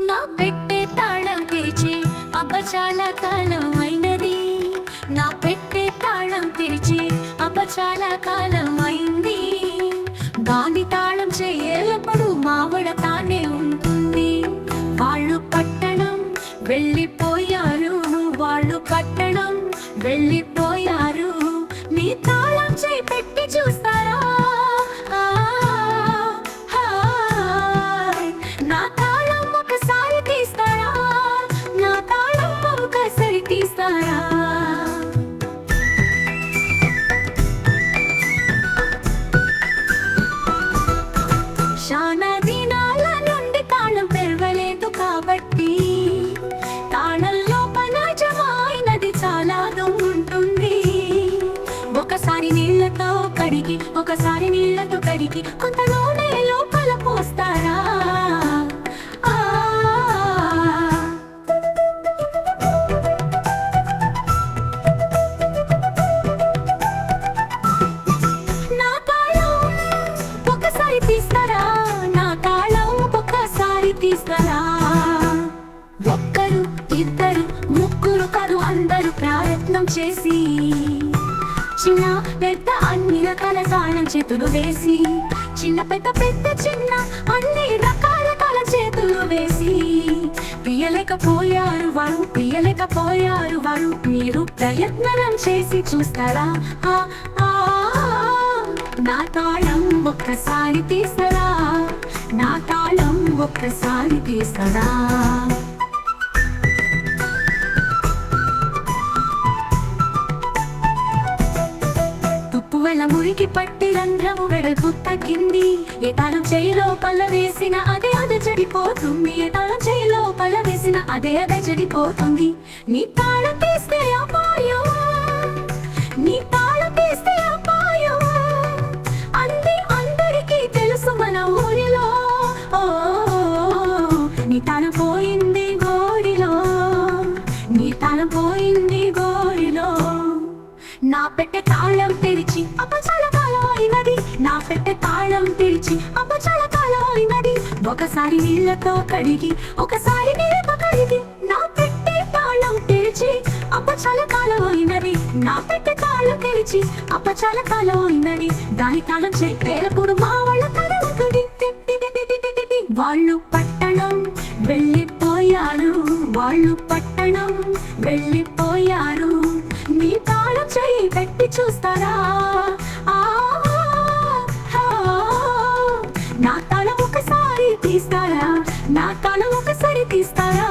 నా పెట్టే తాళం తెరిచి అపచాల కాలం అయినది. నా పెట్టే తాళం తెరిచి అపచాల కాలం అయింది. దాని తాళం చేయలప్పుడు మావడ తానే ఉంటుంది. వాళ్ళు పట్టణం వెళ్ళిపోయారు వాళ్ళు పట్టణం వెళ్ళిపోయారు. నీ తాళం చేయి పెట్టి చూస్తారా? నీళ్ళతో కడిగి ఒకసారి నీళ్ళతో కడిగి కొంత నూనె లోపల పోస్తారా ఆ. నా తాళం ఒకసారి తీస్తారా? నా తాళం ఒకసారి తీస్తారా? ఒక్కరు ఇద్దరు ముగ్గురు కాదు అందరూ ప్రయత్నం చేసి పెద్ద అన్ని రకాల సాయం చేతులు వేసి చిన్న పెద్ద పెద్ద చిన్న అన్ని రకాల కాల చేతులు వేసి పియలేకపోయారు వారు పియలేకపోయారు వారు మీరు ప్రయత్నం చేసి చూస్తారా? ఆ, నా తాళం ఒక్కసారి తీస్తారా? నా తాళం ఒక్కసారి తీస్తారా? వెళ్ళ మురికి పట్టి రంధ్రము వెడల్పు తగ్గింది. ఏ తాళం చేయి లోపల వేసిన అదే అదే చెడిపోతుంది. ఏ చేయి లోపల వేసిన అదే అదే చెడిపోతుంది. నీ తాళ తీస్తే అపాయం నీ తాళ తీస్తే అపాయం అంది అందరికీ తెలుసు మన ఊరిలో. ఓ నీ తాళం పోయింది గోడిలో. నీ తాళం పోయింది నా పెట్టె తాళం తెరిచి అపచాల కాలం అయినది నా పెట్టె తాళం తెరిచి అపచాల కాలం అయినది ఒకసారి నీళ్ళతో కడిగి ఒకసారి నీళ్ళతో కడిగి నా పెట్టె తాళం తెరిచి అపచాల కాలం అయినది నా పెట్టె తాళం తెరిచి అపచాల కాలం దాని తాళం చెప్పేటప్పుడు మా వాళ్ళ తల ఒకటి వాళ్ళు పట్టణం వెళ్ళిపోయారు వాళ్ళు పట్టణం వెళ్ళిపో తీస్తారా? నా తాళం ఒకసారి తీస్తారా?